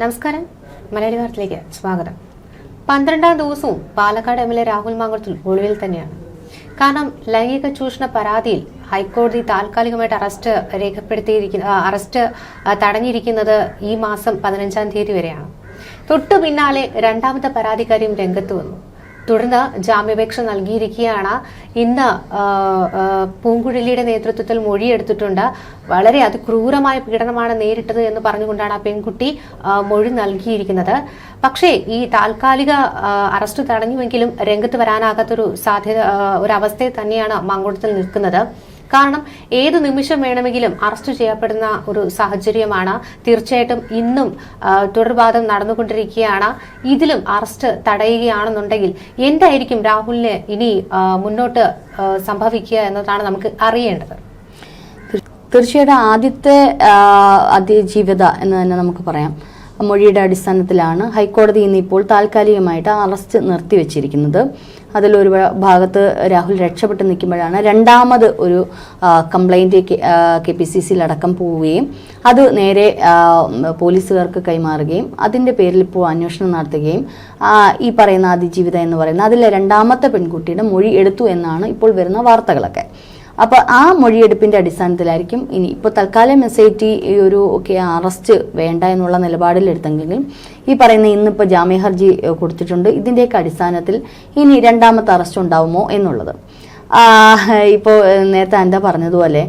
നമസ്കാരം. മലയാളി വാർത്തയിലേക്ക് സ്വാഗതം. പന്ത്രണ്ടാം ദിവസവും Palakkad M L A Rahul മാങ്കുളത്തിൽ ഒളിവിൽ തന്നെയാണ്. കാരണം ലൈംഗിക ചൂഷണ പരാതിയിൽ ഹൈക്കോടതി താൽക്കാലികമായിട്ട് അറസ്റ്റ് രേഖപ്പെടുത്തിയിരിക്കുന്ന അറസ്റ്റ് തടഞ്ഞിരിക്കുന്നത് ഈ മാസം പതിനഞ്ചാം തീയതി വരെയാണ്. തൊട്ടു പിന്നാലെ രണ്ടാമത്തെ പരാതിക്കാരിയും രംഗത്ത് വന്നു. തുടർന്ന് ജാമ്യാപേക്ഷ നൽകിയിരിക്കുകയാണ്. ഇന്ന് പൂങ്കുഴലിയുടെ നേതൃത്വത്തിൽ മൊഴിയെടുത്തിട്ടുണ്ട്. വളരെ അതിക്രൂരമായ പീഡനമാണ് നേരിട്ടത് എന്ന് പറഞ്ഞുകൊണ്ടാണ് ആ പെൺകുട്ടി മൊഴി നൽകിയിരിക്കുന്നത്. പക്ഷേ ഈ താൽക്കാലിക അറസ്റ്റ് തടഞ്ഞുവെങ്കിലും രംഗത്ത് വരാനാകാത്തൊരു സാധ്യത ഒരു അവസ്ഥയെ തന്നെയാണ് മങ്കുളത്തിൽ നിൽക്കുന്നത്. കാരണം ഏത് നിമിഷം വേണമെങ്കിലും അറസ്റ്റ് ചെയ്യപ്പെടുന്ന ഒരു സാഹചര്യമാണ്. തീർച്ചയായിട്ടും ഇന്നും തുടർവാദം നടന്നുകൊണ്ടിരിക്കുകയാണ്. ഇതിലും അറസ്റ്റ് തടയുകയാണെന്നുണ്ടെങ്കിൽ എന്തായിരിക്കും രാഹുലിന് ഇനി മുന്നോട്ട് സംഭവിക്കുക എന്നതാണ് നമുക്ക് അറിയേണ്ടത്. തീർച്ചയായിട്ടും ആദ്യത്തെ അതിജീവിത എന്ന് തന്നെ നമുക്ക് പറയാം. മൊഴിയുടെ അടിസ്ഥാനത്തിലാണ് ഹൈക്കോടതി ഇന്ന് ഇപ്പോൾ താൽക്കാലികമായിട്ട് അറസ്റ്റ് നിർത്തിവെച്ചിരിക്കുന്നത്. അതിലൊരു ഭാഗത്ത് രാഹുൽ രക്ഷപ്പെട്ട് നിൽക്കുമ്പോഴാണ് രണ്ടാമത് ഒരു കംപ്ലൈന്റ് കെ പി സി സിയിലടക്കം പോവുകയും അത് നേരെ പോലീസുകാർക്ക് കൈമാറുകയും അതിന്റെ പേരിൽ ഇപ്പോൾ അന്വേഷണം നടത്തുകയും ഈ പറയുന്ന അതിജീവിത എന്ന് പറയുന്ന അതിലെ രണ്ടാമത്തെ പെൺകുട്ടിയുടെ മൊഴി എടുത്തു എന്നാണ് ഇപ്പോൾ വരുന്ന വാർത്തകളൊക്കെ. അപ്പോൾ ആ മൊഴിയെടുപ്പിന്റെ അടിസ്ഥാനത്തിലായിരിക്കും ഇനി ഇപ്പോൾ തൽക്കാലം എസ് ഐ ടി ഈ ഒരു ഒക്കെ അറസ്റ്റ് വേണ്ട എന്നുള്ള നിലപാടിലെടുത്തെങ്കിലും ഈ പറയുന്ന ഇന്നിപ്പോൾ ജാമ്യ ഹർജി കൊടുത്തിട്ടുണ്ട്. ഇതിന്റെയൊക്കെ അടിസ്ഥാനത്തിൽ ഇനി രണ്ടാമത്തെ അറസ്റ്റ് ഉണ്ടാവുമോ എന്നുള്ളത്. ഇപ്പോൾ നേരത്തെ എന്താ പറഞ്ഞതുപോലെ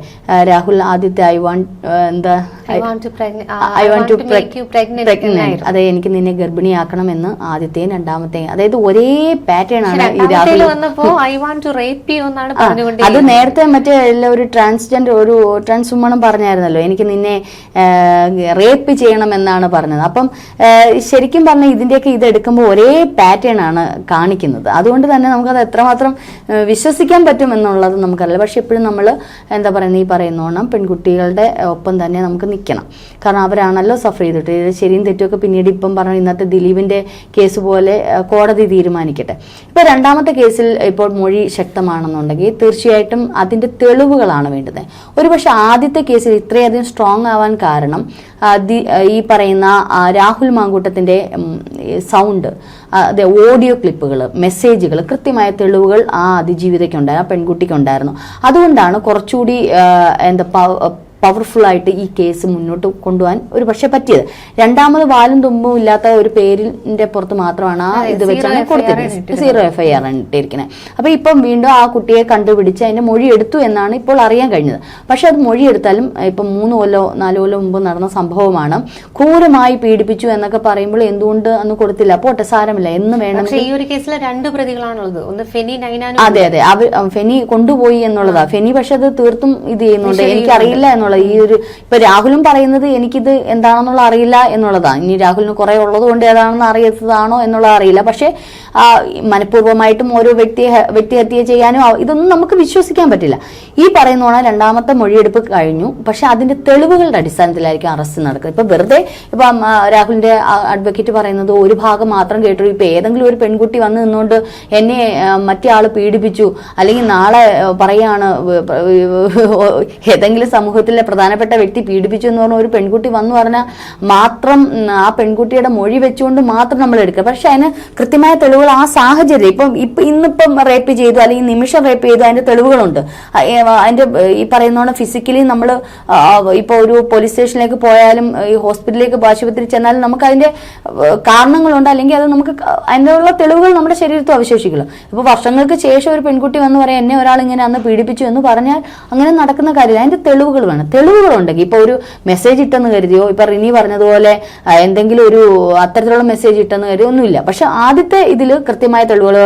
രാഹുൽ ആദ്യത്തെ ഐ വാണ്ട് എന്താ ഐ വാണ്ട് ടു. അതെ എനിക്ക് നിന്നെ ഗർഭിണിയാക്കണം എന്ന് ആദ്യത്തെയും രണ്ടാമത്തെയും അതായത് ഒരേ പാറ്റേൺ ആണ് അത് നേരത്തെ മറ്റേ എല്ലാ ഒരു ട്രാൻസ്ജെൻഡർ ഒരു ട്രാൻസ് വുമണും പറഞ്ഞായിരുന്നല്ലോ എനിക്ക് നിന്നെ റേപ്പ് ചെയ്യണം എന്നാണ് പറഞ്ഞത്. അപ്പം ശരിക്കും പറഞ്ഞാൽ ഇതിന്റെയൊക്കെ ഇത് എടുക്കുമ്പോൾ ഒരേ പാറ്റേൺ ആണ് കാണിക്കുന്നത്. അതുകൊണ്ട് തന്നെ നമുക്കത് എത്രമാത്രം വിശ്വസിക്കാൻ പറ്റും എന്നുള്ളത് നമുക്കറിയില്ല. പക്ഷെ എപ്പോഴും നമ്മൾ എന്താ പറയുന്നത് ഈ പറയുന്നോണം പെൺകുട്ടികളുടെ ഒപ്പം തന്നെ നമുക്ക് നിൽക്കണം. കാരണം അവരാണല്ലോ സഫർ ചെയ്തിട്ട്. ശരിയും തെറ്റുമൊക്കെ പിന്നീട് ഇപ്പം പറഞ്ഞ ഇന്നത്തെ ദിലീപിന്റെ കേസ് പോലെ കോടതി തീരുമാനിക്കട്ടെ. ഇപ്പൊ രണ്ടാമത്തെ കേസിൽ ഇപ്പോൾ മൊഴി ശക്തമാണെന്നുണ്ടെങ്കിൽ തീർച്ചയായിട്ടും അതിന്റെ തെളിവുകളാണ് വേണ്ടത്. ഒരുപക്ഷെ ആദ്യത്തെ കേസിൽ ഇത്രയധികം സ്ട്രോങ് ആവാൻ കാരണം ഈ പറയുന്ന രാഹുൽ മാങ്കൂട്ടത്തിന്റെ സൗണ്ട് അതെ ഓഡിയോ ക്ലിപ്പുകൾ മെസ്സേജുകൾ കൃത്യമായ തെളിവുകൾ ആ അതിജീവിതയ്ക്കുണ്ടായിരുന്നു ആ പെൺകുട്ടിക്കുണ്ടായിരുന്നു. അതുകൊണ്ടാണ് കുറച്ചുകൂടി എന്താ പ- പവർഫുൾ ആയിട്ട് ഈ കേസ് മുന്നോട്ട് കൊണ്ടുപോകാൻ ഒരു പക്ഷെ പറ്റിയത്. രണ്ടാമത് വാലും തുമ്പും ഇല്ലാത്ത ഒരു പേരിന്റെ പുറത്ത് മാത്രമാണ് ആ ഇത് വെച്ചാണ് കൊടുത്തിരിക്കുന്നത് സീറോ എഫ് ഐ ആർ ആണ് ഇട്ടിരിക്കുന്നത് അപ്പൊ ഇപ്പം വീണ്ടും ആ കുട്ടിയെ കണ്ടുപിടിച്ച് അതിന്റെ മൊഴി എടുത്തു എന്നാണ് ഇപ്പോൾ അറിയാൻ കഴിഞ്ഞത്. പക്ഷെ അത് മൊഴി എടുത്താലും ഇപ്പം മൂന്ന് കൊല്ലോ നാല് കൊല്ലോ മുമ്പ് നടന്ന സംഭവമാണ്. ക്രൂരമായി പീഡിപ്പിച്ചു എന്നൊക്കെ പറയുമ്പോൾ എന്തുകൊണ്ട് അന്ന് കൊടുത്തില്ല? പോട്ടെ സാരമില്ല. എന്ന് വേണം ഈ ഒരു കേസിൽ രണ്ട് പ്രതികളാണുള്ളത്. ഒന്ന് ഫെനി അതെ അതെ. അവർ ഫെനി കൊണ്ടുപോയി എന്നുള്ളതാ. ഫെനി പക്ഷെ അത് തീർത്തും ഇത് ചെയ്യുന്നുണ്ട്. എനിക്കറിയില്ല എന്നുള്ളത് ഈ ഒരു ഇപ്പൊ രാഹുലും പറയുന്നത് എനിക്കിത് എന്താണെന്നുള്ള അറിയില്ല എന്നുള്ളതാണ് ഇനി രാഹുലിന് കുറെ ഉള്ളത് കൊണ്ട് ഏതാണെന്ന് അറിയാത്തതാണോ എന്നുള്ളത് അറിയില്ല. പക്ഷെ മനഃപൂർവമായിട്ടും ഓരോ വ്യക്തിയെ വ്യക്തിഹത്യ ചെയ്യാനും ഇതൊന്നും നമുക്ക് വിശ്വസിക്കാൻ പറ്റില്ല. ഈ പറയുന്നോണം രണ്ടാമത്തെ മൊഴിയെടുപ്പ് കഴിഞ്ഞു. പക്ഷെ അതിന്റെ തെളിവുകളുടെ അടിസ്ഥാനത്തിലായിരിക്കും അറസ്റ്റ് നടക്കുന്നത്. ഇപ്പൊ വെറുതെ ഇപ്പൊ രാഹുലിന്റെ അഡ്വക്കേറ്റ് പറയുന്നത് ഒരു ഭാഗം മാത്രം കേട്ടു ഇപ്പൊ ഏതെങ്കിലും ഒരു പെൺകുട്ടി വന്ന് നിന്നുകൊണ്ട് എന്നെ മറ്റേ ആൾ പീഡിപ്പിച്ചു. അല്ലെങ്കിൽ നാളെ പറയാണ് ഏതെങ്കിലും വ- ഏതെങ്കിലും പ്രധാനപ്പെട്ട വ്യക്തി പീഡിപ്പിച്ചു എന്ന് പറഞ്ഞ ഒരു പെൺകുട്ടി വന്നു. പറഞ്ഞാൽ മാത്രം ആ പെൺകുട്ടിയുടെ മൊഴി വെച്ചുകൊണ്ട് മാത്രം നമ്മൾ എടുക്കുക. പക്ഷെ അതിന് കൃത്യമായ തെളിവുകൾ ആ സാഹചര്യം. ഇപ്പം ഇപ്പം ഇന്നിപ്പം റേപ്പ് ചെയ്തു അല്ലെങ്കിൽ നിമിഷം റേപ്പ് ചെയ്തു അതിന്റെ തെളിവുകളുണ്ട്. അതിന്റെ ഈ പറയുന്നോണം ഫിസിക്കലി നമ്മൾ ഇപ്പൊ ഒരു പോലീസ് സ്റ്റേഷനിലേക്ക് പോയാലും ഈ ഹോസ്പിറ്റലിലേക്ക് ആശുപത്രി ചെന്നാലും നമുക്ക് അതിന്റെ കാരണങ്ങളുണ്ട്. അല്ലെങ്കിൽ അത് നമുക്ക് അതിനുള്ള തെളിവുകൾ നമ്മുടെ ശരീരത്തിൽ അവശേഷിക്കില്ല. ഇപ്പൊ വർഷങ്ങൾക്ക് ശേഷം ഒരു പെൺകുട്ടി വന്ന് പറയാം എന്നെ ഒരാൾ ഇങ്ങനെ അന്ന് പീഡിപ്പിച്ചു എന്ന് പറഞ്ഞാൽ അങ്ങനെ നടക്കുന്ന കാര്യമില്ല. അതിന്റെ തെളിവുകൾ വേണം. തെളിവുകൾ ഉണ്ടെങ്കിൽ ഇപ്പൊ ഒരു മെസ്സേജ് ഇട്ടെന്ന് കരുതിയോ? ഇപ്പൊ റിനി പറഞ്ഞതുപോലെ എന്തെങ്കിലും ഒരു അത്തരത്തിലുള്ള മെസ്സേജ് ഇട്ടെന്ന് കരുതിയോ ഒന്നുമില്ല പക്ഷെ ആദ്യത്തെ ഇതിൽ കൃത്യമായ തെളിവുകൾ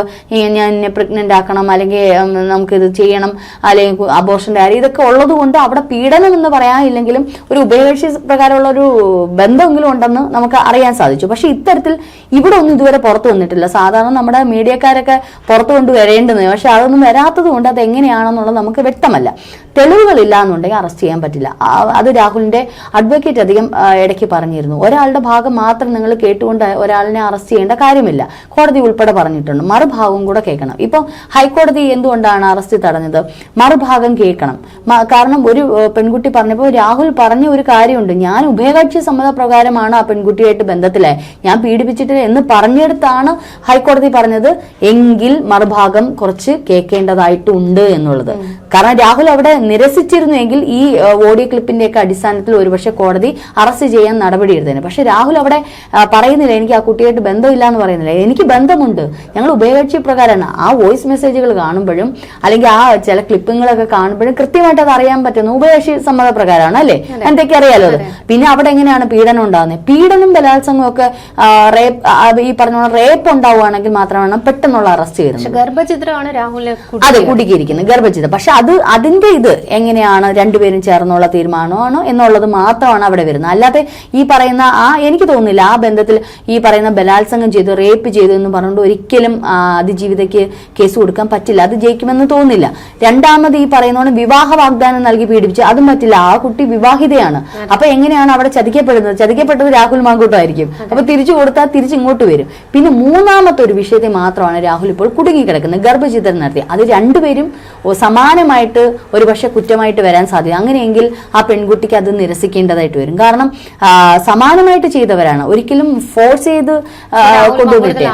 ഞാൻ എന്നെ പ്രഗ്നന്റ് ആക്കണം അല്ലെങ്കിൽ നമുക്കിത് ചെയ്യണം അല്ലെങ്കിൽ അബോർഷന്റെ കാര്യം ഇതൊക്കെ ഉള്ളത് കൊണ്ട് അവിടെ പീഡനം എന്ന് പറയാനില്ലെങ്കിലും ഒരു ഉഭയകക്ഷി പ്രകാരമുള്ള ഒരു ബന്ധമെങ്കിലും ഉണ്ടെന്ന് നമുക്ക് അറിയാൻ സാധിച്ചു. പക്ഷെ ഇത്തരത്തിൽ ഇവിടെ ഒന്നും ഇതുവരെ പുറത്തു വന്നിട്ടില്ല. സാധാരണ നമ്മുടെ മീഡിയക്കാരൊക്കെ പുറത്തു കൊണ്ട് വരേണ്ടത് പക്ഷെ അതൊന്നും വരാത്തത് കൊണ്ട് അത് എങ്ങനെയാണെന്നുള്ളത് നമുക്ക് വ്യക്തമല്ല. തെളിവുകളില്ല എന്നുണ്ടെങ്കിൽ അറസ്റ്റ് ചെയ്യാൻ പറ്റില്ല. പറ്റില്ല. അത് രാഹുലിന്റെ അഡ്വക്കേറ്റ് അധികം ഇടയ്ക്ക് പറഞ്ഞിരുന്നു. ഒരാളുടെ ഭാഗം മാത്രം നിങ്ങൾ കേട്ടുകൊണ്ട് ഒരാളിനെ അറസ്റ്റ് ചെയ്യേണ്ട കാര്യമില്ല. കോടതി ഉൾപ്പെടെ പറഞ്ഞിട്ടുണ്ട്. മറുഭാഗം കൂടെ കേൾക്കണം. ഇപ്പൊ ഹൈക്കോടതി എന്തുകൊണ്ടാണ് അറസ്റ്റ് തടഞ്ഞത്? മറുഭാഗം കേൾക്കണം. കാരണം ഒരു പെൺകുട്ടി പറഞ്ഞപ്പോൾ രാഹുൽ പറഞ്ഞ ഒരു കാര്യമുണ്ട്. ഞാൻ ഉഭയകക്ഷി സമ്മതപ്രകാരമാണ് ആ പെൺകുട്ടിയായിട്ട് ബന്ധത്തിലെ ഞാൻ പീഡിപ്പിച്ചിട്ടില്ല എന്ന് പറഞ്ഞെടുത്താണ് ഹൈക്കോടതി പറഞ്ഞത്. എങ്കിൽ മറുഭാഗം കുറച്ച് കേൾക്കേണ്ടതായിട്ടുണ്ട് എന്നുള്ളത്. കാരണം രാഹുൽ അവിടെ നിരസിച്ചിരുന്നുവെങ്കിൽ ഈ ഓഡിയോ ക്ലിപ്പിന്റെ ഒക്കെ അടിസ്ഥാനത്തിൽ ഒരുപക്ഷെ കോടതി അറസ്റ്റ് ചെയ്യാൻ നടപടി എടുത്തേനെ പക്ഷെ രാഹുൽ അവിടെ പറയുന്നില്ല എനിക്ക് ആ കുട്ടിയായിട്ട് ബന്ധമില്ല എന്ന് പറയുന്നില്ല. എനിക്ക് ബന്ധമുണ്ട്. ഞങ്ങൾ ഉഭയകക്ഷി പ്രകാരമാണ്. ആ വോയിസ് മെസ്സേജുകൾ കാണുമ്പോഴും അല്ലെങ്കിൽ ആ ചില ക്ലിപ്പുകളൊക്കെ കാണുമ്പോഴും കൃത്യമായിട്ട് അത് അറിയാൻ പറ്റുന്നു ഉഭയകക്ഷി സമ്മത പ്രകാരമാണ് അല്ലേ എന്തൊക്കെ അറിയാലോ പിന്നെ അവിടെ എങ്ങനെയാണ് പീഡനം ഉണ്ടാകുന്നത്? പീഡനം ബലാത്സംഗം ഒക്കെ റേപ്പ് ഈ പറഞ്ഞ റേപ്പ് ഉണ്ടാവുകയാണെങ്കിൽ മാത്രമാണ് പെട്ടെന്നുള്ള അറസ്റ്റ് ചെയ്യുന്നത്. ഗർഭചിത്രമാണ് രാഹുലിനെ അതെ കുടുക്കിയിരിക്കുന്നത്. ഗർഭചിത്രം പക്ഷെ അത് അതിന്റെ ഇത് എങ്ങനെയാണ് രണ്ടുപേരും ചേർന്നുള്ള തീരുമാനമാണോ എന്നുള്ളത് മാത്രമാണ് അവിടെ വരുന്നത്. അല്ലാതെ ഈ പറയുന്ന ആ എനിക്ക് തോന്നുന്നില്ല ആ ബന്ധത്തിൽ ഈ പറയുന്ന ബലാത്സംഗം ചെയ്തു റേപ്പ് ചെയ്തു എന്ന് പറഞ്ഞുകൊണ്ട് ഒരിക്കലും അതിജീവിതയ്ക്ക് കേസ് കൊടുക്കാൻ പറ്റില്ല. അത് ജയിക്കുമെന്ന് തോന്നുന്നില്ല. രണ്ടാമത് ഈ പറയുന്നതാണ് വിവാഹ വാഗ്ദാനം നൽകി പീഡിപ്പിച്ചു. അതും പറ്റില്ല. ആ കുട്ടി വിവാഹിതയാണ്. അപ്പൊ എങ്ങനെയാണ് അവിടെ ചതിക്കപ്പെടുന്നത്? ചതിക്കപ്പെട്ടത് രാഹുൽ മാങ്കൂട്ടായിരിക്കും അപ്പൊ തിരിച്ചു കൊടുത്താൽ തിരിച്ചു ഇങ്ങോട്ട് വരും. പിന്നെ മൂന്നാമത്തെ ഒരു വിഷയത്തെ മാത്രമാണ് രാഹുൽ ഇപ്പോൾ കുടുങ്ങിക്കിടക്കുന്നത്. ഗർഭചിത്രം നടത്തി. അത് രണ്ടുപേരും സമാനമായിട്ട് ഒരുപക്ഷെ കുറ്റമായിട്ട് വരാൻ സാധ്യത. അങ്ങനെയെങ്കിൽ ആ പെൺകുട്ടിക്ക് അത് നിരസിക്കേണ്ടതായിട്ട് വരും. കാരണം സമാനമായിട്ട് ചെയ്തവരാണ്. ഒരിക്കലും ഫോഴ്സ് ചെയ്ത് കൊണ്ടുപോയിട്ട്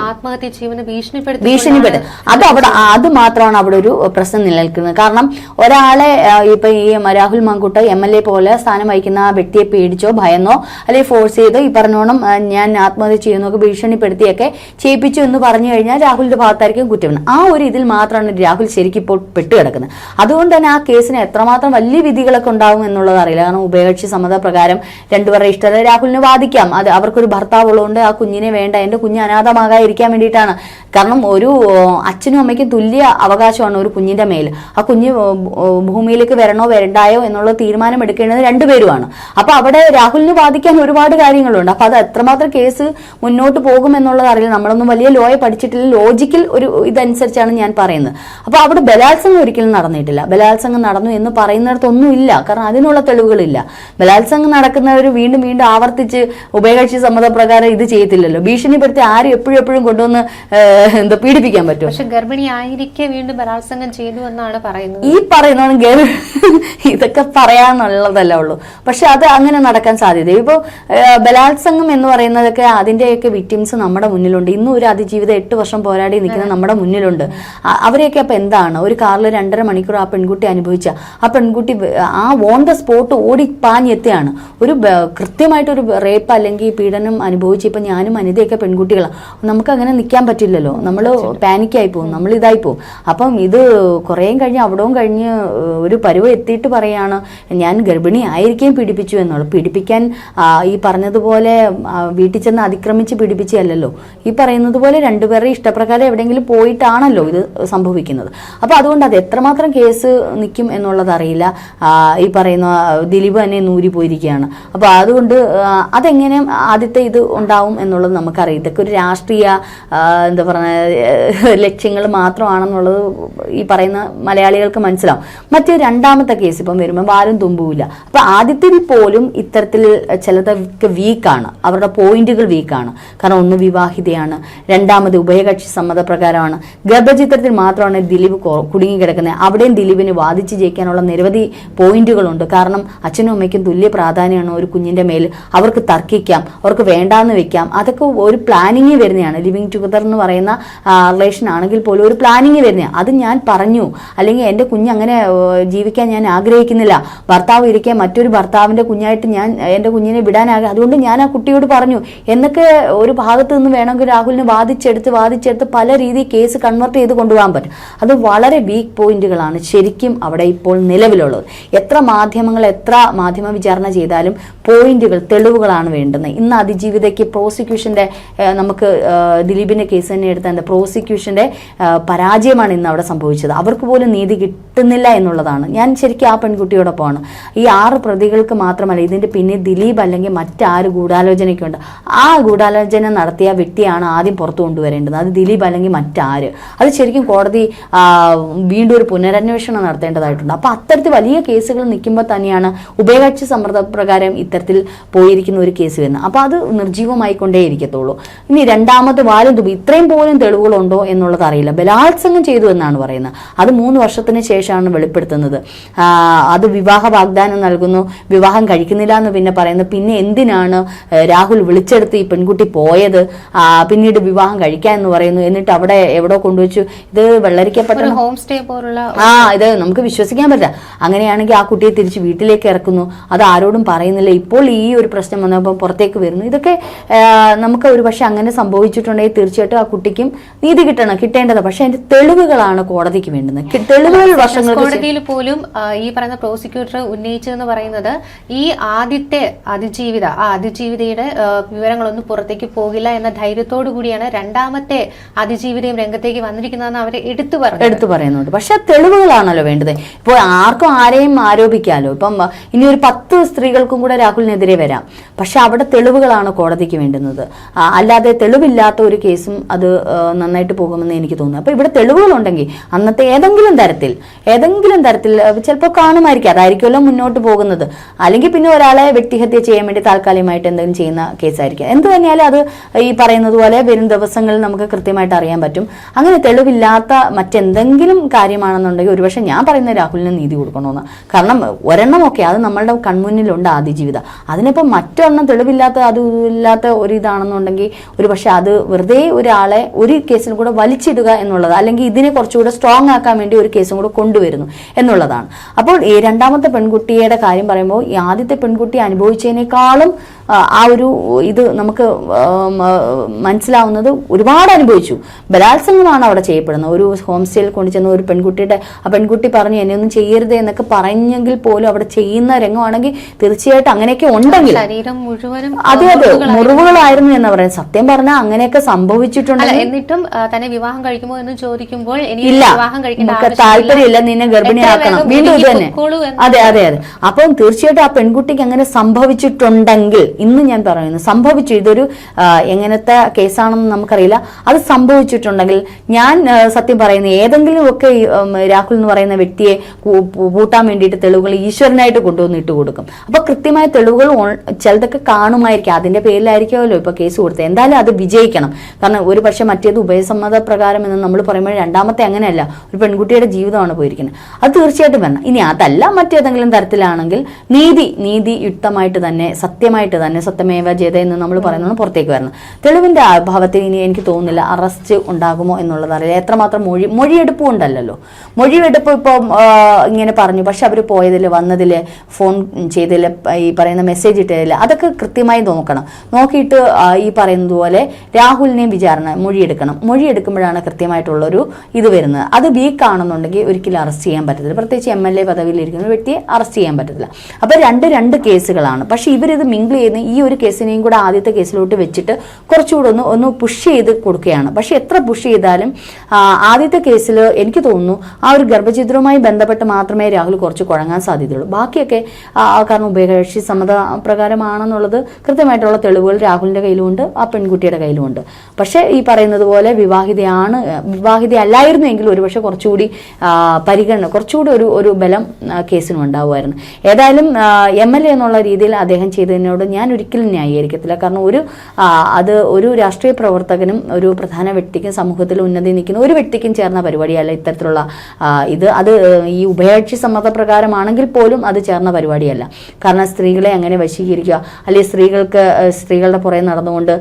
ഭീഷണിപ്പെടുത്തി അത് അവിടെ അത് മാത്രമാണ് അവിടെ ഒരു പ്രശ്നം നിലനിൽക്കുന്നത്. കാരണം ഒരാളെ ഇപ്പൊ ഈ രാഹുൽ മാങ്കുട്ട എം എൽ എ പോലെ സ്ഥാനം വഹിക്കുന്ന ആ വ്യക്തിയെ പേടിച്ചോ ഭയന്നോ അല്ലെങ്കിൽ ഫോഴ്സ് ചെയ്തോ ഈ പറഞ്ഞോണം ഞാൻ ആത്മഹത്യ ചെയ്യുന്നൊക്കെ ഭീഷണിപ്പെടുത്തിയൊക്കെ ചെയ്യിപ്പിച്ചു എന്ന് പറഞ്ഞു കഴിഞ്ഞാൽ രാഹുലിന്റെ ഭാഗത്തായിരിക്കും കുറ്റം. ആ ഒരു ഇതിൽ മാത്രമാണ് രാഹുൽ ശരിക്കും ഇപ്പോൾ പെട്ടുകിടക്കുന്നത്. അതുകൊണ്ട് തന്നെ ആ കേസിന് എത്രമാത്രം വലിയ വിധികളൊക്കെ ഉണ്ടാവും എന്നുള്ളത് അറിയില്ല. കാരണം ഉഭയകക്ഷി സമ്മത പ്രകാരം രണ്ടുപേരുടെ ഇഷ്ടത രാഹുലിന് വാദിക്കാം. അത് അവർക്കൊരു ഭർത്താവ് ഉള്ളതുകൊണ്ട് ആ കുഞ്ഞിനെ വേണ്ട. എന്റെ കുഞ്ഞ് അനാഥമാകാതിരിക്കാൻ വേണ്ടിയിട്ടാണ്. കാരണം ഒരു അച്ഛനും അമ്മയ്ക്കും തുല്യ അവകാശമാണ് ഒരു കുഞ്ഞിന്റെ മേൽ ആ കുഞ്ഞ് ഭൂമിയിലേക്ക് വരണോ വരണ്ടായോ എന്നുള്ള തീരുമാനം എടുക്കേണ്ടത് രണ്ടുപേരുമാണ്. അപ്പൊ അവിടെ രാഹുലിന് വാദിക്കാൻ ഒരുപാട് കാര്യങ്ങളുണ്ട്. അപ്പൊ അത് എത്രമാത്രം കേസ് മുന്നോട്ട് പോകും എന്നുള്ളത് അറിയില്ല. നമ്മളൊന്നും വലിയ ലോയ പഠിച്ചിട്ടില്ല. ലോജിക്കൽ ഒരു ഇതനുസരിച്ചാണ് ഞാൻ പറയുന്നത്. അപ്പൊ അവിടെ ബലാത്സംഗം ഒരിക്കലും നടന്നിട്ടില്ല. ബലാത്സംഗം നടന്നു എന്ന് പറയുന്നിടത്തൊന്നും ഇല്ല കാരണം അതിനുള്ള തെളിവുകളില്ല. ബലാത്സംഗം നടക്കുന്നവർ വീണ്ടും വീണ്ടും ആവർത്തിച്ച് ഉഭയകക്ഷി സമ്മതപ്രകാരം ഇത് ചെയ്യത്തില്ലല്ലോ. ഭീഷണിപ്പെടുത്തി ആരും എപ്പോഴും എപ്പോഴും കൊണ്ടുവന്ന് എന്താ പീഡിപ്പിക്കാൻ പറ്റും? പക്ഷെ ഗർഭിണി ആയിരിക്കെ വീണ്ടും ബലാത്സംഗം ചെയ്തു എന്നാണ് പറയുന്നത്. ഈ പറയുന്നതാണ് ഗർഭ ഇതൊക്കെ പറയാന്നുള്ളതല്ല ഉള്ളൂ. പക്ഷെ അത് അങ്ങനെ നടക്കാൻ സാധ്യത ഇപ്പൊ ഏഹ്, ബലാത്സംഗം എന്ന് പറയുന്നതൊക്കെ അതിന്റെയൊക്കെ വിക്ടിംസ് നമ്മുടെ മുന്നിലുണ്ട്. ഇന്നും ഒരു അതിജീവിതം എട്ട് വർഷം പോരാടി നിൽക്കുന്ന നമ്മുടെ മുന്നിലുണ്ട്. അവരെയൊക്കെ അപ്പൊ എന്താണ്? ഒരു കാറിൽ രണ്ടര മണിക്കൂർ ആ പെൺകുട്ടി അനുഭവിച്ച ആ പെൺകുട്ടി ആ ഓൺ ദ സ്പോട്ട് ഓടി പാഞ്ഞെത്തിയാണ് ഒരു കൃത്യമായിട്ടൊരു റേപ്പ് അല്ലെങ്കിൽ പീഡനം അനുഭവിച്ച് ഇപ്പം ഞാനും അനിതയൊക്കെ പെൺകുട്ടികളാണ് നമുക്ക് അങ്ങനെ നിൽക്കാൻ പറ്റില്ലല്ലോ. നമ്മൾ പാനിക്കായി പോകും. നമ്മൾ ഇതായി പോകും. അപ്പം ഇത് കുറേയും കഴിഞ്ഞ് അവിടവും കഴിഞ്ഞ് ഒരു പരുവം എത്തിയിട്ട് പറയാണ് ഞാൻ ഗർഭിണി ആയിരിക്കും പീഡിപ്പിച്ചു എന്നുള്ളത് പീഡിപ്പിക്കാൻ ഈ പറഞ്ഞതുപോലെ വീട്ടിൽ ചെന്ന് അതിക്രമിച്ച് പീഡിപ്പിച്ചല്ലോ ഈ പറയുന്നത് പോലെ രണ്ടുപേരുടെ ഇഷ്ടപ്രകാരം എവിടെയെങ്കിലും പോയിട്ടാണല്ലോ ഇത് സംഭവിക്കുന്നത്. അപ്പൊ അതുകൊണ്ട് അത് എത്രമാത്രം കേസ് നിൽക്കും എന്നുള്ളത് അറിയില്ല. ഈ പറയുന്ന ദിലീപ് തന്നെ നൂരി പോയിരിക്കുകയാണ്. അപ്പോൾ അതുകൊണ്ട് അതെങ്ങനെ ആദ്യത്തെ ഇത് ഉണ്ടാവും എന്നുള്ളത് നമുക്കറിയാം ഇതൊക്കെ ഒരു രാഷ്ട്രീയ എന്താ പറയുക ലക്ഷ്യങ്ങൾ മാത്രമാണെന്നുള്ളത് ഈ പറയുന്ന മലയാളികൾക്ക് മനസ്സിലാവും. മറ്റേ രണ്ടാമത്തെ കേസ് ഇപ്പം വരുമ്പോൾ ആരും തുമ്പുമില്ല. അപ്പോൾ ആദ്യത്തിൽ പോലും ഇത്തരത്തിൽ ചിലതൊക്കെ വീക്കാണ്. അവരുടെ പോയിന്റുകൾ വീക്കാണ്. കാരണം ഒന്ന് വിവാഹിതയാണ് രണ്ടാമത് ഉഭയകക്ഷി സമ്മതപ്രകാരമാണ്. ഗർഭചിത്രത്തിൽ മാത്രമാണ് ദിലീപ് കുടുങ്ങി കുടുങ്ങിക്കിടക്കുന്നത്. അവിടെയും ദിലീപിന് വാദിച്ച് ജയിക്കാനുള്ള നിരവധി പോയിന്റുകളുണ്ട് കാരണം അച്ഛനും അമ്മയ്ക്കും തുല്യ പ്രാധാന്യമാണ് ഒരു കുഞ്ഞിന്റെ മേൽ. അവർക്ക് തർക്കിക്കാം അവർക്ക് വേണ്ടാന്ന് വെക്കാം. അതൊക്കെ ഒരു പ്ലാനിങ് വരുന്നതാണ്. ലിവിങ് ടുഗദർ എന്ന് പറയുന്ന റിലേഷൻ ആണെങ്കിൽ പോലും ഒരു പ്ലാനിങ് വരുന്നതാണ്. അത് ഞാൻ പറഞ്ഞു. അല്ലെങ്കിൽ എന്റെ കുഞ്ഞ് അങ്ങനെ ജീവിക്കാൻ ഞാൻ ആഗ്രഹിക്കുന്നില്ല. ഭർത്താവ് ഇരിക്കെ മറ്റൊരു ഭർത്താവിന്റെ കുഞ്ഞായിട്ട് ഞാൻ എന്റെ കുഞ്ഞിനെ വിടാനാകും അതുകൊണ്ട് ഞാൻ ആ കുട്ടിയോട് പറഞ്ഞു. എന്നൊക്കെ ഒരു ഭാഗത്ത് നിന്ന് വേണമെങ്കിൽ രാഹുലിന് വാദിച്ചെടുത്ത് വാദിച്ചെടുത്ത് പല രീതിയിൽ കേസ് കൺവെർട്ട് ചെയ്ത് കൊണ്ടുപോകാൻ പറ്റും. അത് വളരെ വീക്ക് പോയിന്റുകളാണ് ശരിക്കും അവിടെ ഇപ്പോൾ നിലവിലുള്ളത്. എത്ര മാധ്യമങ്ങൾ എത്ര മാധ്യമ വിചാരണ ചെയ്താലും പോയിന്റുകൾ തെളിവുകളാണ് വേണ്ടുന്നത്. ഇന്ന് അതിജീവിതയ്ക്ക് പ്രോസിക്യൂഷന്റെ നമുക്ക് ദിലീപിന്റെ കേസ് തന്നെ എടുത്ത എന്താ പ്രോസിക്യൂഷന്റെ പരാജയമാണ് ഇന്ന് അവിടെ സംഭവിച്ചത്. അവർക്ക് പോലും നീതി കിട്ടുന്നില്ല എന്നുള്ളതാണ്. ഞാൻ ശരിക്കും ആ പെൺകുട്ടിയോടൊപ്പമാണ്. ഈ ആറ് പ്രതികൾക്ക് മാത്രമല്ല ഇതിന്റെ പിന്നിൽ ദിലീപ് അല്ലെങ്കിൽ മറ്റാര് ഗൂഢാലോചനയ്ക്കുണ്ട് ആ ഗൂഢാലോചന നടത്തിയ വ്യക്തിയാണ് ആദ്യം പുറത്തു കൊണ്ടുവരേണ്ടത്. അത് ദിലീപ് അല്ലെങ്കിൽ മറ്റാര്. അത് ശരിക്കും കോടതി വീണ്ടും ഒരു പുനരന്വേഷണം നടത്തേണ്ടതായിട്ടുണ്ട്. അപ്പൊ അത്തരത്തിൽ വലിയ കേസുകൾ നിൽക്കുമ്പോൾ തന്നെയാണ് ഉഭയകക്ഷി സമ്മർദ്ദപ്രകാരം ഇത്തരത്തിൽ പോയിരിക്കുന്ന ഒരു കേസ് വരുന്നത്. അപ്പോൾ അത് നിർജീവമായിക്കൊണ്ടേ ഇരിക്കത്തുള്ളൂ ഇനി രണ്ടാമത് വാലും തുമ്പി ഇത്രയും പോലും തെളിവുകളുണ്ടോ എന്നുള്ളത് അറിയില്ല. ബലാത്സംഗം ചെയ്തു എന്നാണ് പറയുന്നത്. അത് മൂന്ന് വർഷത്തിന് ശേഷമാണ് വെളിപ്പെടുത്തുന്നത്. അത് വിവാഹ വാഗ്ദാനം നൽകുന്നു വിവാഹം കഴിക്കുന്നില്ല എന്ന് പിന്നെ പറയുന്നു പിന്നെ എന്തിനാണ് രാഹുൽ വിളിച്ചെടുത്ത് ഈ പെൺകുട്ടി പോയത്? പിന്നീട് വിവാഹം കഴിക്കാൻ എന്ന് പറയുന്നു. എന്നിട്ട് അവിടെ എവിടെ കൊണ്ടുവച്ചു? ഇത് വെള്ളരിക്കപ്പെട്ട ഹോം സ്റ്റേ പോലുള്ള ആ ഇത് നമുക്ക് വിശ്വസിക്കാൻ പറ്റില്ല. അങ്ങനെയാണെങ്കിൽ ആ കുട്ടിയെ തിരിച്ച് വീട്ടിലേക്ക് ഇറക്കുന്നു. അത് ആരോടും പറയുന്നില്ല. ഇപ്പോൾ ഈ ഒരു പ്രശ്നം വന്നപ്പോൾ പുറത്തേക്ക് വരുന്നു. ഇതൊക്കെ നമുക്ക് ഒരു പക്ഷെ അങ്ങനെ സംഭവിച്ചിട്ടുണ്ടെങ്കിൽ തീർച്ചയായിട്ടും ആ കുട്ടിക്കും നീതി കിട്ടണം കിട്ടേണ്ടത് പക്ഷെ അതിന്റെ തെളിവുകളാണ് കോടതിക്ക് വേണ്ടുന്നത്. തെളിവുകൾ വർഷങ്ങൾ കോടതിയിൽ പോലും ഈ പറയുന്ന പ്രോസിക്യൂട്ടർ ഉന്നയിച്ചതെന്ന് പറയുന്നത് ഈ ആദ്യത്തെ അതിജീവിത ആ അതിജീവിതയുടെ വിവരങ്ങളൊന്നും പുറത്തേക്ക് പോകില്ല എന്ന ധൈര്യത്തോടു കൂടിയാണ് രണ്ടാമത്തെ അതിജീവിതയും രംഗത്തേക്ക് വന്നിരിക്കുന്നതെന്ന് അവർ എടുത്തു പറഞ്ഞു എടുത്തു പറയുന്നുണ്ട്. പക്ഷെ തെളിവുകളാണല്ലോ വേണ്ടത്. ഇപ്പോൾ ആർക്കും ആരെയും ആരോപിക്കാമല്ലോ ഇപ്പം ഇനി ഒരു പത്ത് സ്ത്രീകൾക്കും കൂടെ രാഹുലിനെതിരെ വരാം. പക്ഷെ അവിടെ തെളിവുകളാണ് കോടതിക്ക് വേണ്ടുന്നത്. അല്ലാതെ തെളിവില്ലാത്ത ഒരു കേസും അത് നന്നായിട്ട് പോകുമെന്ന് എനിക്ക് തോന്നുന്നു. അപ്പൊ ഇവിടെ തെളിവുകളുണ്ടെങ്കിൽ അന്നത്തെ ഏതെങ്കിലും തരത്തിൽ ഏതെങ്കിലും തരത്തിൽ ചിലപ്പോൾ കാണുമായിരിക്കും. അതായിരിക്കുമല്ലോ മുന്നോട്ട് പോകുന്നത്. അല്ലെങ്കിൽ പിന്നെ ഒരാളെ വ്യക്തിഹത്യ ചെയ്യാൻ വേണ്ടി താൽക്കാലികമായിട്ട് എന്തെങ്കിലും ചെയ്യുന്ന കേസായിരിക്കും. എന്ത് തന്നെയാലും അത് ഈ പറയുന്നത് പോലെ വരും ദിവസങ്ങളിൽ നമുക്ക് കൃത്യമായിട്ട് അറിയാൻ പറ്റും. അങ്ങനെ തെളിവില്ലാത്ത മറ്റെന്തെങ്കിലും കാര്യമാണെന്നുണ്ടെങ്കിൽ ഒരുപക്ഷെ ഞാൻ പറയുന്ന രാഹുലിന് നീതി കൊടുക്കണമെന്ന് കാരണം ഒരെണ്ണമൊക്കെ അത് നമ്മളുടെ കൺമുന്നിലുണ്ട് ആദ്യ ജീവിതം അതിനിപ്പോൾ മറ്റൊരെണ്ണം തെളിവില്ലാത്ത അത് ഇല്ലാത്ത ഒരു ഇതാണെന്നുണ്ടെങ്കിൽ ഒരു പക്ഷെ അത് വെറുതെ ഒരാളെ ഒരു കേസിൽ കൂടെ വലിച്ചിടുക എന്നുള്ളത് അല്ലെങ്കിൽ ഇതിനെ കുറച്ചുകൂടെ സ്ട്രോങ് ആക്കാൻ വേണ്ടി ഒരു കേസും കൂടെ കൊണ്ടുവരുന്നു എന്നുള്ളതാണ്. അപ്പോൾ ഈ രണ്ടാമത്തെ പെൺകുട്ടിയുടെ കാര്യം പറയുമ്പോൾ ഈ ആദ്യത്തെ പെൺകുട്ടി അനുഭവിച്ചതിനേക്കാളും ആ, ഒരു ഇത് നമുക്ക് മനസ്സിലാവുന്നത് ഒരുപാട് അനുഭവിച്ചു. ബലാത്സംഗമാണ് അവിടെ ചെയ്യപ്പെടുന്നത്. ഒരു ഹോം സ്റ്റേയിൽ കൊണ്ടുചെന്ന ഒരു പെൺകുട്ടിയുടെ ആ പെൺകുട്ടി പറഞ്ഞു എന്നെ ഒന്നും ചെയ്യരുത് എന്നൊക്കെ പറഞ്ഞെങ്കിൽ പോലും അവിടെ ചെയ്യുന്ന രംഗമാണെങ്കിൽ തീർച്ചയായിട്ടും അങ്ങനെയൊക്കെ ഉണ്ടെങ്കിൽ അതെ അതെ മുറിവുകളായിരുന്നു എന്ന് പറയുന്നത് സത്യം പറഞ്ഞാൽ അങ്ങനെയൊക്കെ സംഭവിച്ചിട്ടുണ്ട്. എന്നിട്ടും തന്നെ വിവാഹം കഴിക്കുമോ എന്ന് ചോദിക്കുമ്പോൾ ഇല്ല. താല്പര്യമില്ല നിന്നെ ഗർഭിണിയാക്കണം. വീണ്ടും ഇത് തന്നെ അതെ അതെ അതെ. അപ്പം തീർച്ചയായിട്ടും ആ പെൺകുട്ടിക്ക് അങ്ങനെ സംഭവിച്ചിട്ടുണ്ടെങ്കിൽ ഇന്ന് ഞാൻ പറയുന്നു. സംഭവിച്ചു. ഇതൊരു എങ്ങനത്തെ കേസാണെന്ന് നമുക്കറിയില്ല. അത് സംഭവിച്ചിട്ടുണ്ടെങ്കിൽ ഞാൻ സത്യം പറയുന്ന ഏതെങ്കിലും ഒക്കെ രാഹുൽ എന്ന് പറയുന്ന വ്യക്തിയെ പൂട്ടാൻ വേണ്ടിയിട്ട് തെളിവുകൾ ഈശ്വരനായിട്ട് കൊണ്ടുവന്ന് ഇട്ട് കൊടുക്കും. അപ്പൊ കൃത്യമായ തെളിവുകൾ ചിലതൊക്കെ കാണുമായിരിക്കും. അതിന്റെ പേരിലായിരിക്കുമല്ലോ ഇപ്പൊ കേസ് കൊടുത്തത്. എന്തായാലും അത് വിജയിക്കണം. കാരണം ഒരു പക്ഷെ മറ്റേത് ഉഭയസമ്മത പ്രകാരം എന്ന് നമ്മൾ പറയുമ്പോൾ രണ്ടാമത്തെ അങ്ങനെയല്ല. ഒരു പെൺകുട്ടിയുടെ ജീവിതമാണ് പോയിരിക്കുന്നത്. അത് തീർച്ചയായിട്ടും വരണം. ഇനി അതല്ല മറ്റേതെങ്കിലും തരത്തിലാണെങ്കിൽ നീതി നീതി യുക്തമായിട്ട് തന്നെ സത്യമായിട്ട് തന്നെ സത്യമേവ ജയത എന്ന് നമ്മൾ പറയുന്നത് പുറത്തേക്ക് വരണം തെളിവിന്റെ അഭാവത്തിൽ ഇനി എനിക്ക് തോന്നുന്നില്ല അറസ്റ്റ് ഉണ്ടാകുമോ എന്നുള്ളത് അറിയില്ല. എത്രമാത്രം മൊഴി മൊഴിയെടുപ്പ് ഉണ്ടല്ലോ മൊഴിയെടുപ്പ് ഇപ്പോൾ ഇങ്ങനെ പറഞ്ഞു. പക്ഷെ അവർ പോയതിൽ വന്നതിൽ ഫോൺ ചെയ്തതിൽ ഈ പറയുന്ന മെസ്സേജ് ഇട്ടതിൽ അതൊക്കെ കൃത്യമായി നോക്കണം. നോക്കിയിട്ട് ഈ പറയുന്നത് പോലെ രാഹുലിനെയും വിചാരണ മൊഴിയെടുക്കണം. മൊഴിയെടുക്കുമ്പോഴാണ് കൃത്യമായിട്ടുള്ളൊരു ഇത് വരുന്നത്. അത് വീക്ക് ആണെന്നുണ്ടെങ്കിൽ ഒരിക്കലും അറസ്റ്റ് ചെയ്യാൻ പറ്റത്തില്ല. പ്രത്യേകിച്ച് എം എൽ എ പദവിയിലിരിക്കുന്ന വ്യക്തിയെ അറസ്റ്റ് ചെയ്യാൻ പറ്റത്തില്ല. അപ്പോൾ രണ്ട് രണ്ട് കേസുകളാണ്. പക്ഷേ ഇവരിത് മിങ്കിൾ ചെയ്യുന്ന ഈ ഒരു കേസിനെയും കൂടെ ആദ്യത്തെ കേസിലോട്ട് വെച്ചിട്ട് കുറച്ചുകൂടെ ഒന്ന് ഒന്ന് പുഷ് ചെയ്ത് കൊടുക്കുകയാണ്. പക്ഷെ എത്ര പുഷ് ചെയ്താലും ആദ്യത്തെ കേസിൽ എനിക്ക് തോന്നുന്നു ആ ഒരു ഗർഭചിത്രവുമായി ബന്ധപ്പെട്ട് മാത്രമേ രാഹുൽ കുറച്ച് കുഴങ്ങാൻ സാധ്യതയുള്ളൂ. ബാക്കിയൊക്കെ കാരണം ഉഭയകക്ഷി സമ്മത പ്രകാരമാണെന്നുള്ളത് കൃത്യമായിട്ടുള്ള തെളിവുകൾ രാഹുലിന്റെ കയ്യിലുമുണ്ട് ആ പെൺകുട്ടിയുടെ കയ്യിലുമുണ്ട്. പക്ഷേ ഈ പറയുന്നത് പോലെ വിവാഹിതയാണ് വിവാഹിത അല്ലായിരുന്നെങ്കിൽ ഒരുപക്ഷെ കുറച്ചുകൂടി പരിഗണന കുറച്ചുകൂടി ഒരു ഒരു ബലം കേസിനും ഉണ്ടാവുമായിരുന്നു ഏതായാലും എം എൽ എ എന്നുള്ള രീതിയിൽ അദ്ദേഹം ചെയ്തതിനോട് ഞാൻ ഒരിക്കലും ന്യായീകരിക്കത്തില്ല. കാരണം ഒരു അത് ഒരു രാഷ്ട്രീയ പ്രവർത്തകനും ഒരു പ്രധാന വ്യക്തിക്കും സമൂഹത്തിൽ ഉന്നതി നിൽക്കുന്ന ഒരു വ്യക്തിക്കും ചേർന്ന പരിപാടിയല്ല ഇത്തരത്തിലുള്ള ഇത്. അത് ഈ ഉഭയകക്ഷി സമ്മതപ്രകാരമാണെങ്കിൽ പോലും അത് ചേർന്ന പരിപാടിയല്ല. കാരണം സ്ത്രീകളെ അങ്ങനെ വശീകരിക്കുക അല്ലെങ്കിൽ സ്ത്രീകൾക്ക് സ്ത്രീകളുടെ പുറകെ നടന്നുകൊണ്ട്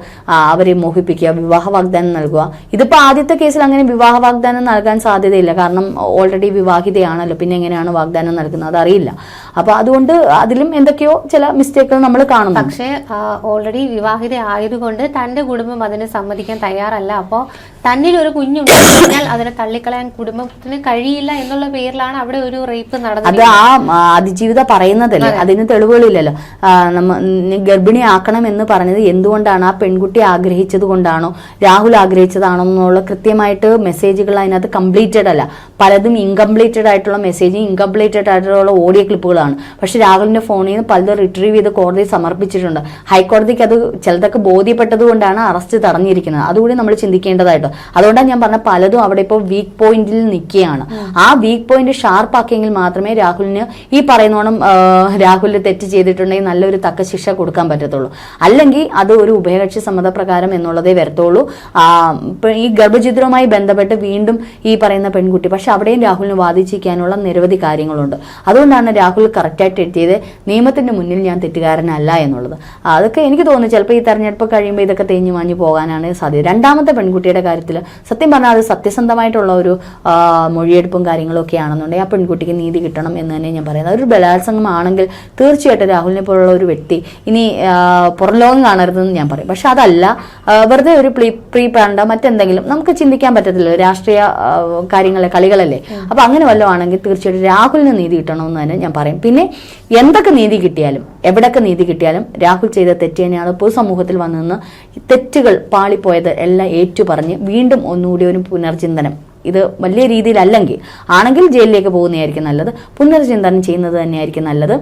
അവരെ മോഹിപ്പിക്കുക വിവാഹ വാഗ്ദാനം നൽകുക. ഇതിപ്പോൾ ആദ്യത്തെ കേസിൽ അങ്ങനെ വിവാഹ വാഗ്ദാനം നൽകാൻ സാധ്യതയില്ല. കാരണം ഓൾറെഡി വിവാഹിതയാണല്ലോ. പിന്നെ എങ്ങനെയാണ് വാഗ്ദാനം നൽകുന്നത്? അതറിയില്ല. അപ്പോൾ അതുകൊണ്ട് അതിലും എന്തൊക്കെയോ ചില മിസ്റ്റേക്കുകൾ നമ്മൾ കാണുന്നുണ്ട്. പക്ഷേ ഓൾറെഡി വിവാഹിത ആയതുകൊണ്ട് തന്റെ കുടുംബം അതിന് സമ്മതിക്കാൻ തയ്യാറല്ല. അപ്പോ തന്നിൽ ഒരു കുഞ്ഞുണ്ടെങ്കിൽ കഴിഞ്ഞാൽ അതിനെ തള്ളിക്കളയാൻ കുടുംബത്തിന് കഴിയില്ല എന്നുള്ള പേരിലാണ് അവിടെ ഒരു റേപ്പ് നടന്നത്. അത് ആ അതിജീവിത പറയുന്നതല്ലേ? അതിന് തെളിവുകളില്ലല്ലോ. ഗർഭിണിയാക്കണം എന്ന് പറഞ്ഞത് എന്തുകൊണ്ടാണ്? ആ പെൺകുട്ടി ആഗ്രഹിച്ചത് കൊണ്ടാണോ? രാഹുൽ ആഗ്രഹിച്ചതാണോ എന്നുള്ള കൃത്യമായിട്ട് മെസ്സേജുകൾ അതിനകത്ത് കംപ്ലീറ്റഡ് അല്ല. പലതും ഇൻകംപ്ലീറ്റഡ് ആയിട്ടുള്ള മെസ്സേജ് ഇൻകംപ്ലീറ്റഡ് ആയിട്ടുള്ള ഓഡിയോ ക്ലിപ്പുകളാണ് പക്ഷെ രാഹുലിന്റെ ഫോണിൽ നിന്ന് പലതും റിട്രീവ് ചെയ്ത് കോടതി സമർപ്പിച്ചിട്ടുണ്ട്. ഹൈക്കോടതിക്ക് അത് ചിലതൊക്കെ ബോധ്യപ്പെട്ടത് കൊണ്ടാണ് അറസ്റ്റ് തടഞ്ഞിരിക്കുന്നത്. അതുകൂടി നമ്മൾ ചിന്തിക്കേണ്ടതായിട്ട് അതുകൊണ്ടാണ് ഞാൻ പറഞ്ഞ പലതും അവിടെ ഇപ്പോൾ വീക്ക് പോയിന്റിൽ നിൽക്കുകയാണ്. ആ വീക്ക് പോയിന്റ് ഷാർപ്പ് ആക്കിയെങ്കിൽ മാത്രമേ രാഹുലിന് ഈ പറയുന്നോണം രാഹുലിന് തെറ്റ് ചെയ്തിട്ടുണ്ടെങ്കിൽ നല്ലൊരു തക്ക ശിക്ഷ കൊടുക്കാൻ പറ്റത്തുള്ളൂ. അല്ലെങ്കിൽ അത് ഒരു ഉഭയകക്ഷി സമ്മതപ്രകാരം എന്നുള്ളതേ വരത്തുള്ളൂ. ഈ ഗർഭചിത്രവുമായി ബന്ധപ്പെട്ട് വീണ്ടും ഈ പറയുന്ന പെൺകുട്ടി പക്ഷെ അവിടെയും രാഹുലിന് വാദിച്ചിരിക്കാനുള്ള നിരവധി കാര്യങ്ങളുണ്ട്. അതുകൊണ്ടാണ് രാഹുൽ കറക്റ്റായിട്ട് എത്തിയത് നിയമത്തിന്റെ മുന്നിൽ ഞാൻ തെറ്റുകാരനല്ല എന്നുള്ളത്. അതൊക്കെ എനിക്ക് തോന്നുന്നു ചിലപ്പോൾ ഈ തെരഞ്ഞെടുപ്പ് കഴിയുമ്പോൾ ഇതൊക്കെ തേഞ്ഞു മാഞ്ഞു പോകാനാണ് സാധ്യത. രണ്ടാമത്തെ പെൺകുട്ടിയുടെ കാര്യത്തിൽ സത്യം പറഞ്ഞാൽ അത് സത്യസന്ധമായിട്ടുള്ള ഒരു മൊഴിയെടുപ്പും കാര്യങ്ങളൊക്കെ ആണെന്നുണ്ടെങ്കിൽ ആ പെൺകുട്ടിക്ക് നീതി കിട്ടണം എന്ന് തന്നെ ഞാൻ പറയുന്നത്. അതൊരു ബലാത്സംഗമാണെങ്കിൽ തീർച്ചയായിട്ടും രാഹുലിനെ പോലുള്ള ഒരു വ്യക്തി ഇനി പുറലോകം കാണരുതെന്ന് ഞാൻ പറയും. പക്ഷെ അതല്ല വെറുതെ ഒരു പ്രീ പ്രീ പാണ്ട മറ്റെന്തെങ്കിലും നമുക്ക് ചിന്തിക്കാൻ പറ്റത്തില്ല രാഷ്ട്രീയ കാര്യങ്ങളെ കളികളല്ലേ. അപ്പൊ അങ്ങനെ വല്ലതും ആണെങ്കിൽ തീർച്ചയായിട്ടും രാഹുലിന് നീതി കിട്ടണമെന്ന് തന്നെ ഞാൻ പറയും. പിന്നെ എന്തൊക്കെ നീതി കിട്ടിയാലും എവിടൊക്കെ നീതി കിട്ടിയാലും രാഹുൽ ചെയ്ത തെറ്റ് തന്നെയാണ് പൊതുസമൂഹത്തിൽ വന്നു തെറ്റുകൾ പാളിപ്പോയത് എല്ലാം ഏറ്റുപറഞ്ഞ് വീണ്ടും ഒന്നുകൂടി ഒരു പുനർചിന്തനം. ഇത് വലിയ രീതിയിലല്ലെങ്കിൽ ആണെങ്കിൽ ജയിലിലേക്ക് പോകുന്നതായിരിക്കും നല്ലത്. പുനർചിന്തനം ചെയ്യുന്നത് തന്നെയായിരിക്കും നല്ലത്.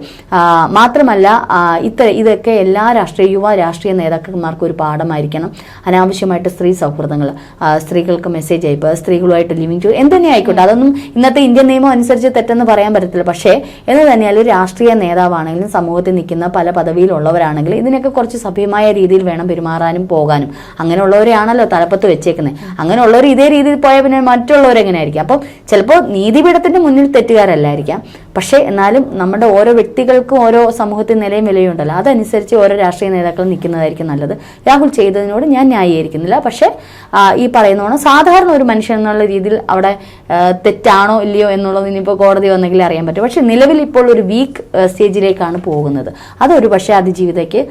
മാത്രമല്ല ഇത്ര ഇതൊക്കെ എല്ലാ രാഷ്ട്രീയ യുവ രാഷ്ട്രീയ നേതാക്കന്മാർക്കും ഒരു പാഠമായിരിക്കണം. അനാവശ്യമായിട്ട് സ്ത്രീ സൗഹൃദങ്ങൾ സ്ത്രീകൾക്ക് മെസ്സേജ് അയപ്പ് സ്ത്രീകളുമായിട്ട് ലിവിങ് ടു എന്ത് തന്നെ ആയിക്കോട്ടെ. അതൊന്നും ഇന്നത്തെ ഇന്ത്യൻ നിയമം അനുസരിച്ച് തെറ്റെന്ന് പറയാൻ പറ്റത്തില്ല. പക്ഷേ എന്ന് തന്നെയാലും രാഷ്ട്രീയ നേതാവാണെങ്കിലും സമൂഹത്തിൽ നിൽക്കുന്ന പല പദവിയിലുള്ളവരാണെങ്കിലും ഇതിനൊക്കെ കുറച്ച് സഭ്യമായ രീതിയിൽ വേണം പെരുമാറാനും പോകാനും. അങ്ങനെയുള്ളവരെയാണല്ലോ തലപ്പത്ത് വെച്ചേക്കുന്നത് അങ്ങനെയുള്ളവർ ഇതേ രീതിയിൽ പോയാൽ പിന്നെ മറ്റുള്ളവരെങ്ങനെ ആയിരിക്കും അപ്പം ചിലപ്പോൾ നീതിപീഠത്തിന്റെ മുന്നിൽ തെറ്റുകാരല്ലായിരിക്കാം. പക്ഷേ എന്നാലും നമ്മുടെ ഓരോ വ്യക്തികൾക്കും ഓരോ സമൂഹത്തിൽ നിലയും വിലയുണ്ടല്ലോ. അതനുസരിച്ച് ഓരോ രാഷ്ട്രീയ നേതാക്കൾ നിൽക്കുന്നതായിരിക്കും നല്ലത്. രാഹുൽ ചെയ്തതിനോട് ഞാൻ ന്യായീകരിക്കുന്നില്ല. പക്ഷേ ഈ പറയുന്നോണം സാധാരണ ഒരു മനുഷ്യൻ എന്നുള്ള രീതിയിൽ അവിടെ തെറ്റാണോ ഇല്ലയോ എന്നുള്ളത് ഇനിയിപ്പോൾ കോടതി വന്നെങ്കിൽ അറിയാൻ പറ്റും. പക്ഷേ നിലവിൽ ഇപ്പോൾ ഒരു വീക്ക് സ്റ്റേജിലേക്കാണ് പോകുന്നത്. അതൊരു പക്ഷേ അതിജീവിതയ്ക്ക്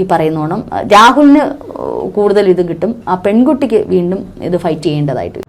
ഈ പറയുന്നോണം രാഹുലിന് കൂടുതൽ ഇത് കിട്ടും. ആ പെൺകുട്ടിക്ക് വീണ്ടും ഇത് ഫൈറ്റ് ചെയ്യേണ്ടതായിട്ട്.